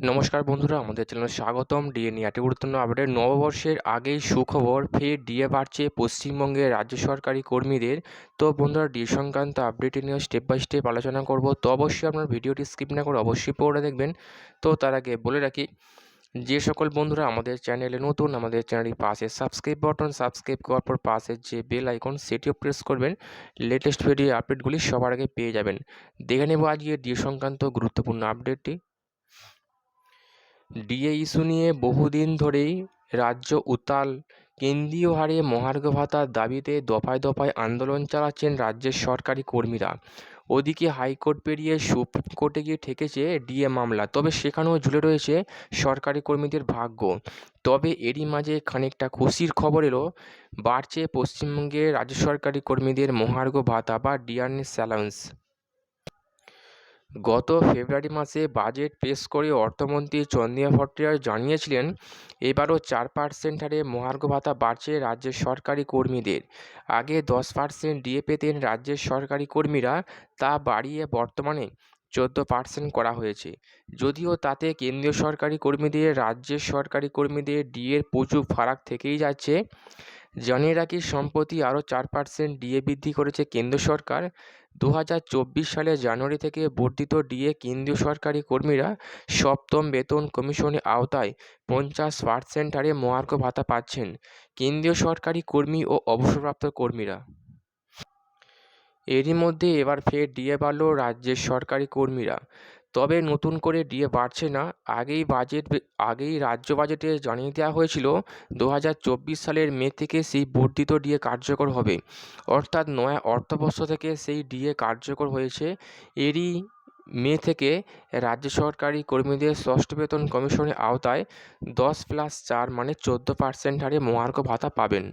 নমস্কার বন্ধুরা, আমাদের চ্যানেলে স্বাগতম। ডিএ নিয়ে একটি গুরুত্বপূর্ণ আপডেট নববর্ষের আগেই সুখবর ফের ডিএ বাড়ছে পশ্চিমবঙ্গের রাজ্য সরকারি কর্মীদের। তো বন্ধুরা, ডিএ সংক্রান্ত আপডেট নিয়ে স্টেপ বাই স্টেপ আলোচনা করব। তো অবশ্যই আপনার ভিডিওটি স্কিপ না করে অবশ্যই পড়ে দেখবেন। তো তার আগে বলে রাখি, যে সকল বন্ধুরা আমাদের চ্যানেলে নতুন, আমাদের চ্যানেলের পাশে সাবস্ক্রাইব বাটন সাবস্ক্রাইব করার পর পাশে যে বেল আইকন সেটিও প্রেস করবেন। লেটেস্ট ভিডিও আপডেটগুলি সবার আগে পেয়ে যাবেন। দেখে নেব আজকে ডিএ সংক্রান্ত গুরুত্বপূর্ণ আপডেটটি ডিএ ইস্যু নিয়ে বহুদিন ধরেই রাজ্য উত্তাল কেন্দ্রীয় হারে মহার্ঘ ভাতার দাবিতে দফায় দফায় আন্দোলন চালাচ্ছেন রাজ্যের সরকারি কর্মীরা। ওদিকে হাইকোর্ট পেরিয়ে সুপ্রিম কোর্টে গিয়ে ঠেকেছে ডিএ মামলা, তবে সেখানেও ঝুলে রয়েছে সরকারি কর্মীদের ভাগ্য। তবে এরই মাঝে খানিকটা খুশির খবর এলো, বাড়ছে পশ্চিমবঙ্গে রাজ্য সরকারি কর্মীদের মহার্ঘ ভাতা বা ডিআরএস স্যালাউন্স গত ফেব্রুয়ারি মাসে বাজেট পেশ করে অর্থমন্ত্রী চন্দ্রিমা ভট্টাচার্য জানিয়েছিলেন, এবারও চার পার্সেন্ট হারে মহার্ঘ ভাতা বাড়ছে রাজ্যের সরকারি কর্মীদের। আগে দশ পার্সেন্ট ডিএ পেতেন রাজ্যের সরকারি কর্মীরা, তা বাড়িয়ে বর্তমানে চোদ্দ পার্সেন্ট করা হয়েছে। যদিও তাতে কেন্দ্রীয় সরকারি কর্মীদের, রাজ্যের সরকারি কর্মীদের ডিএর প্রচুর ফারাক থেকেই যাচ্ছে জানিয়ে রাখি, সম্প্রতি আরও চার পার্সেন্ট ডিএ বৃদ্ধি করেছে কেন্দ্র সরকার। দু হাজার চব্বিশ সালের জানুয়ারি থেকে বর্ধিত ডিএ কেন্দ্রীয় সরকারি কর্মীরা সপ্তম বেতন কমিশনের আওতায় পঞ্চাশ পার্সেন্ট হারে মহার্ঘ ভাতা পাচ্ছেন কেন্দ্রীয় সরকারি কর্মী ও অবসরপ্রাপ্ত কর্মীরা। এরই মধ্যে এবার ফের ডিএ বাড়ল রাজ্যের সরকারি কর্মীরা। তবে নতুন করে ডিএ বাড়ছে না। আগেই বাজেট আগেই রাজ্য বাজেটে জানিয়ে দেওয়া হয়েছিল, দু হাজার চব্বিশ সালের মে থেকে সেই বর্ধিত ডিএ কার্যকর হবে। অর্থাৎ নয়া অর্থবর্ষ থেকে সেই ডিএ কার্যকর হয়েছে। এরই মে থেকে রাজ্য সরকারি কর্মীদের ষষ্ঠ বেতন কমিশনের আওতায় দশ প্লাস চার মানে চোদ্দ পার্সেন্ট হারে মহার্ঘ ভাতা পাবেন।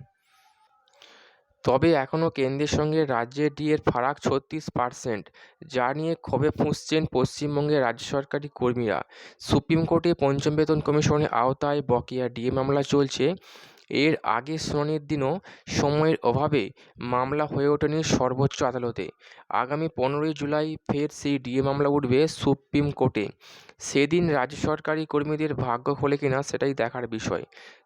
তবে এখনও কেন্দ্রের সঙ্গে রাজ্যের ডিএর ফারাক ছত্রিশ পার্সেন্ট, যা নিয়ে ক্ষোভে ফুঁসছেন পশ্চিমবঙ্গের রাজ্য সরকারি কর্মীরা। সুপ্রিম কোর্টে পঞ্চম বেতন কমিশনের আওতায় বকেয়া ডিএ মামলা চলছে। এর আগে শুনানির দিনও সময়ের অভাবে মামলা হয়ে ওঠেনি সর্বোচ্চ আদালতে। আগামী পনেরোই জুলাই ফের সেই ডিএ মামলা উঠবে সুপ্রিম কোর্টে। সেদিন রাজ্য সরকারি কর্মীদের ভাগ্য খোলে কিনা সেটাই দেখার বিষয়।